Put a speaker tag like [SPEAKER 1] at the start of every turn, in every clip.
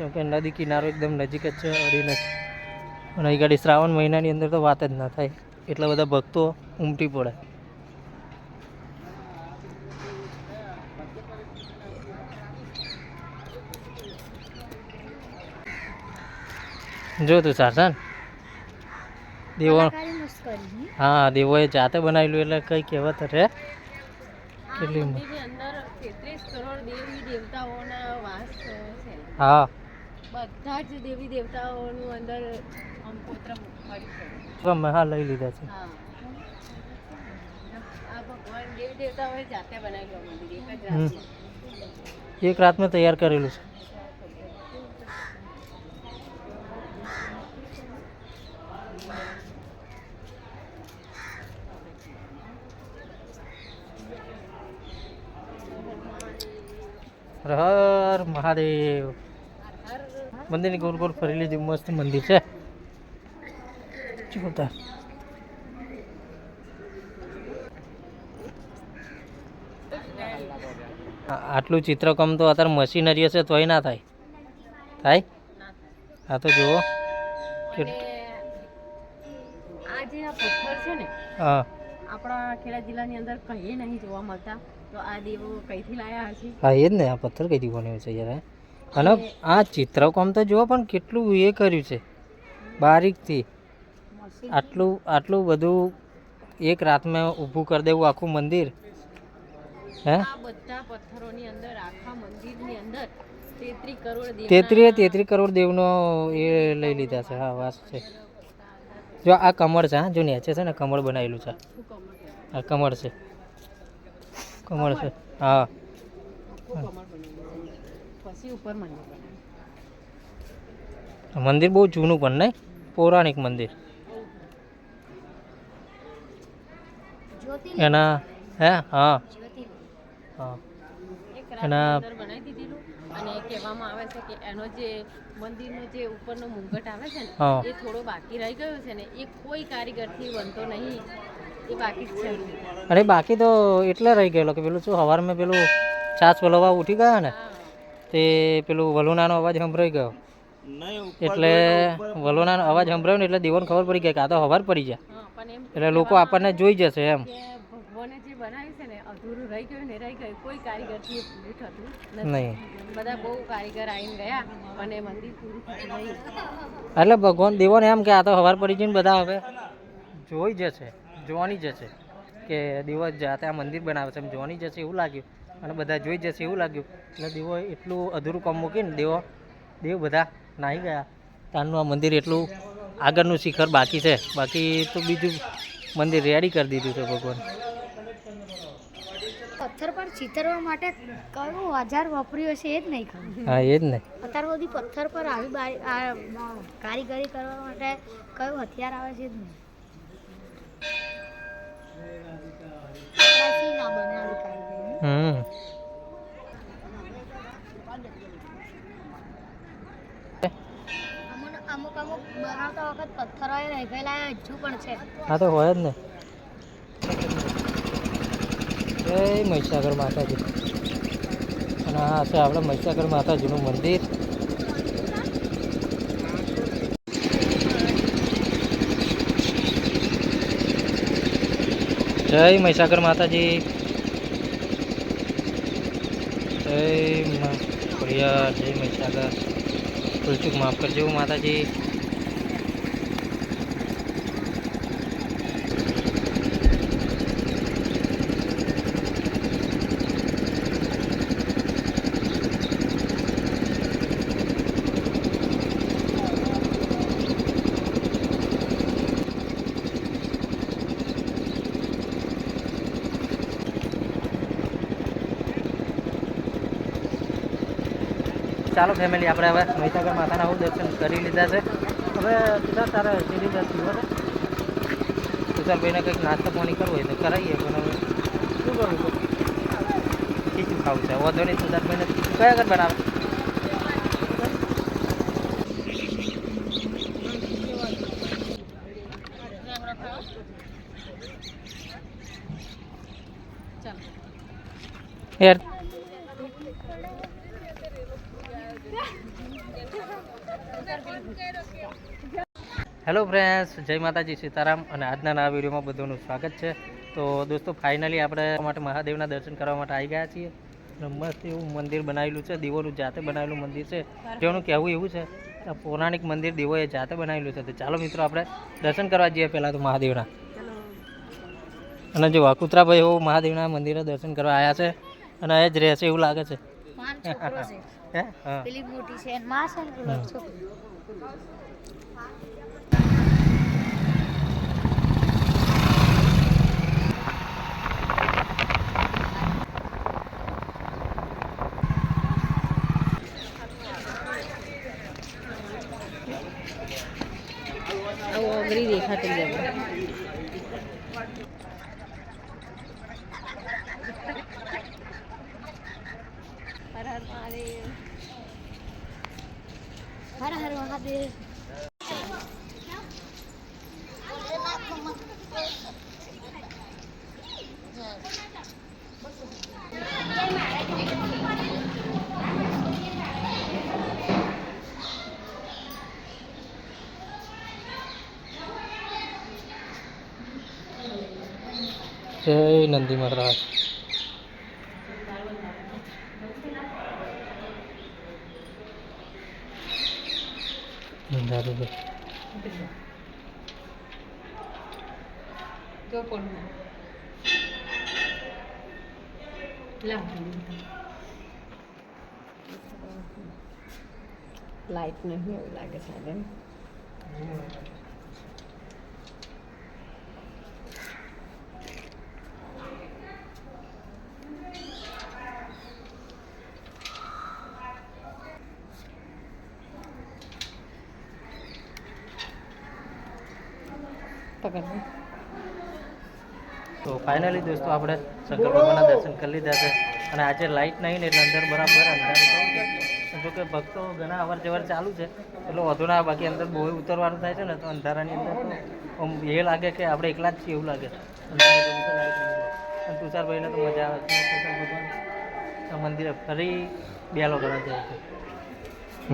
[SPEAKER 1] કેમ કે નદી કિનારો એકદમ નજીક જ છે અડીને. જ અને અહીં ગાડી શ્રાવણ મહિનાની અંદર તો વાત જ ના થાય. એટલા બધા ભક્તો ઉમટી પડે. જો તું સારસાન દેવો હા દેવોએ જાતે બનાવેલું એટલે કઈ કહેવત રે કેટલી હા.
[SPEAKER 2] બધા જ દેવી દેવતાઓનું અંદર અંકોત્ર પુત્ર મળી છે.
[SPEAKER 1] લઈ લીધા છે.
[SPEAKER 2] આ ભગવાન દેવી દેવતાઓએ જાતે બનાવેલું મંદિર એક જ મેં
[SPEAKER 1] એક રાતમાં તૈયાર કરેલું છે. હર મહાદેવ. મંદિરની ગોળ ગોળ ફરી જે મસ્ત મંદિર છે. આટલું ચિત્રકામ તો અત્યારે મશીનરી હશે તોય ના થાય. થાય? હા તો જુઓ. હા.
[SPEAKER 2] આપણા ખેડા જિલ્લાની અંદર કહીએ નહીં જોવા મળતા. તો આ દેવો કઈથી લાયા હશે?
[SPEAKER 1] હા એ જ ને આ પથ્થર કઈથી બન્યો છે યાર? અને આ ચિત્રકામ તો જુઓ પણ કેટલું એ કર્યું છે. બારીકથી. આટલું આટલું બધું એક રાતમાં ઊભું કરી દેવું આખું મંદિર. હે?
[SPEAKER 2] બધા પથ્થરોની અંદર આખા મંદિરની અંદર
[SPEAKER 1] તેત્રીએ તેત્રી કરોડ દેવનો એ લઈ લીધા છે. હા વાસ છે. જો આ કમળ છે હા જો નીચે છે ને કમળ બનાવેલું છે? આ કમળ છે. કમળ છે. હા
[SPEAKER 2] બહુ કમળ બનેલું છે. પછી ઉપર મંદિર બનાવ્યું.
[SPEAKER 1] મંદિર બહુ જૂનું પણ નહીં પૌરાણિક મંદિર. એના હે હા. હા. એના-
[SPEAKER 2] અને કહેવામાં આવે છે કે એનો જે મંદિરનો જે ઉપરનો મુંગટ આવે છે ને એ થોડો બાકી રહી ગયો છે ને એ કોઈ કારીગરથી બનતો નહીં એ બાકી છે.
[SPEAKER 1] અરે બાકી તો એટલે રહી ગયેલો કે પેલું શું સવારમાં પેલું છાસ વલવા ઉઠી ગયા ને? તે પેલું વલુનાનો અવાજ સંભળાઈ ગયો. એટલે વલુનાનો અવાજ સંભળાયો ને એટલે દેવોને ખબર પડી ગઈ કે આ તો હવાર પડી જાય
[SPEAKER 2] હા પણ એમ
[SPEAKER 1] એટલે લોકો આપણને જોઈ જશે એમ.
[SPEAKER 2] ભગવાને જે બનાવ્યું છે ને અધૂરું રહી ગયું ને રહી ગયું. કોઈ કારીગરથી થતું
[SPEAKER 1] નહીં.
[SPEAKER 2] બધા બહુ કારીગર આવીને ગયા અને મંદિર પૂરું નહીં
[SPEAKER 1] એટલે ભગવાન દેવોને એમ કે આ તો હવાર પડી જઈને બધા હવે જોઈ જશે જોવાની જશે કે દિવસ જાતે આ મંદિર બનાવે છે એમ જોવાની જશે એવું લાગ્યું. અને બધા જોઈ જશે એવું લાગ્યું. એટલે દેવો એટલું અધૂરું કામ મૂકીને દેવો દેવ બધા નાહી ગયા. ત્યાંનું આ મંદિર એટલું આગળનું શિખર બાકી છે. બાકી તો બીજું મંદિર રેડી કરી દીધું છે ભગવાન.
[SPEAKER 3] પથ્થર પર ચિતરવા માટે કયું હજાર વાપર્યું હશે એ જ નહીં ખબર.
[SPEAKER 1] હા એ જ નહીં.
[SPEAKER 3] અત્યાર સુધી પથ્થર પર આવી કારીગરી કરવા માટે કયું હથિયાર આવે છે જ નહીં. આપણાથી ના બને કારીગરી
[SPEAKER 1] હમ.
[SPEAKER 3] અમુક અમુક બનાવતા વખત પથ્થરો રહી ગયેલા હજુ પણ છે.
[SPEAKER 1] હા તો હોય જ ને. જય મહીસાગર માતાજી. અને આ છે આપણે મહીસાગર માતાજીનું મંદિર. જય મહીસાગર માતાજી. જય પ્રિયા જય મહીસાગર. ભૂલચૂક માફ કરજો માતાજી. ચાલો ફેમિલી આપણે હવે મહીસાગર માતાના હું દર્શન કરી લીધા છે. હવે સીધા તારે સીધી દર્શન બરાબર તુષારભાઈને કંઈક નાસ્તો પાણી કરવું હોય તો કરાવીએ, પણ હવે શું કરવું ખીચું ખાવું છે. વધુ નહીં, તુષારભાઈને કયા ઘર બનાવે? યાર હેલો ફ્રેન્ડ્સ, જય માતાજી સીતારામ અને આજના નવા વિડીયોમાં બધાનું સ્વાગત છે. તો દોસ્તો, ફાઇનલી આપણે માટે મહાદેવના દર્શન કરવા માટે આવી ગયા છીએ. મસ્ત એવું મંદિર બનાવેલું છે, દીવોનું જાતે બનાવેલું મંદિર છે. જેનું કહેવું એવું છે કે પૌરાણિક મંદિર દીવોએ જાતે બનાવેલું છે. તો ચાલો મિત્રો, આપણે દર્શન કરવા જઈએ પહેલાં તો મહાદેવના. અને જો વાકુતરાભાઈ એવું મહાદેવના મંદિરે દર્શન કરવા આવ્યા છે અને એ જ રહેશે એવું લાગે છે. હે?
[SPEAKER 3] પેલી મોટી છે અને માં છે ને. છોકરો.
[SPEAKER 2] આવું અઘરી દેખાતું મહાદેવ.
[SPEAKER 3] હર હર મહાદેવ
[SPEAKER 1] જય નંદી મહારાજ નંદારી
[SPEAKER 2] જો પણ લાઈટ નહીં એવું લાગે છે હવે. પકડ
[SPEAKER 1] તો ફાઇનલી દોસ્તો આપણે શંકર ભગવાનના દર્શન કરી લીધા છે. અને આજે લાઇટ નહીં ને એટલે અંદર બરાબર અંધારું જો કે ભક્તો ઘણા અવર જવર ચાલુ છે. એટલે વધુ ના બાકી અંદર બહુ ઉતરવાનું થાય છે ને તો અંધારાની અંદર તો એ લાગે કે આપણે એકલા જ છીએ એવું લાગે. અને તુષારભાઈને તો મજા આવે છે. મંદિરે ફરી બેલો ઘણા જાય છે.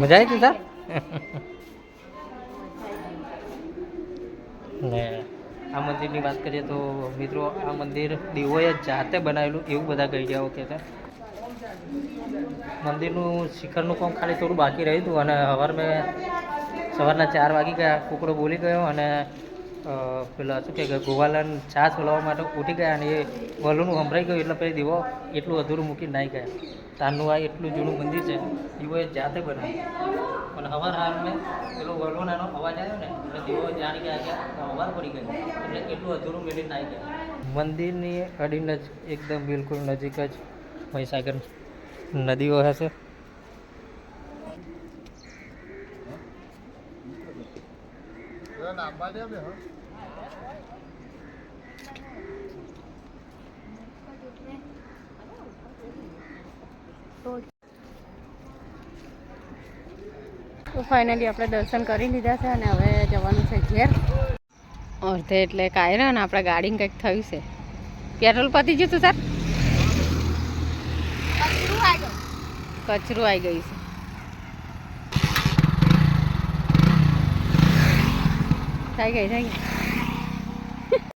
[SPEAKER 1] મજા આવી તુષાર? ને આ મંદિરની વાત કરીએ તો મિત્રો આ મંદિર દીવોએ જાતે બનાવેલું એવું બધા કહે છે. મંદિરનું શિખરનું કામ ખાલી થોડું બાકી રહ્યું હતું અને સવાર મેં સવારના ચાર વાગી ગયા, કુકડો બોલી ગયો અને પેલા શું કે ગોવાલાન છાશ હલાવવા માટે ઉઠી ગયા અને એ વલુનું સંભળાઈ ગયું એટલે પછી દીવો એટલું અધૂરું મૂકીને નાહી ગયા. તારનું આ એટલું જૂનું મંદિર છે, દીવો એ જાતે બનાવ્યું. પણ હવાર હાલ મેં પેલો વલોનાનો અવાજ આવ્યો ને, એટલે દીવો જાણી ગયા કે હવાર પડી ગયો એટલે એટલું અધૂરું મેળવી નાહી ગયા. મંદિરની અડીને જ એકદમ બિલકુલ નજીક જ મહીસાગર નદીઓ હશે.
[SPEAKER 2] તો ફાઇનલી આપણે દર્શન કરી લીધા છે અને હવે જવાનું છે ઘેર. અર્ધે એટલે કાયરા ને આપણા ગાડીને કંઈક થયું છે. પેટ્રોલ પતી ગયું તું સર? કચરું આવી ગયું છે. થઈ ગઈ થઈ ગઈ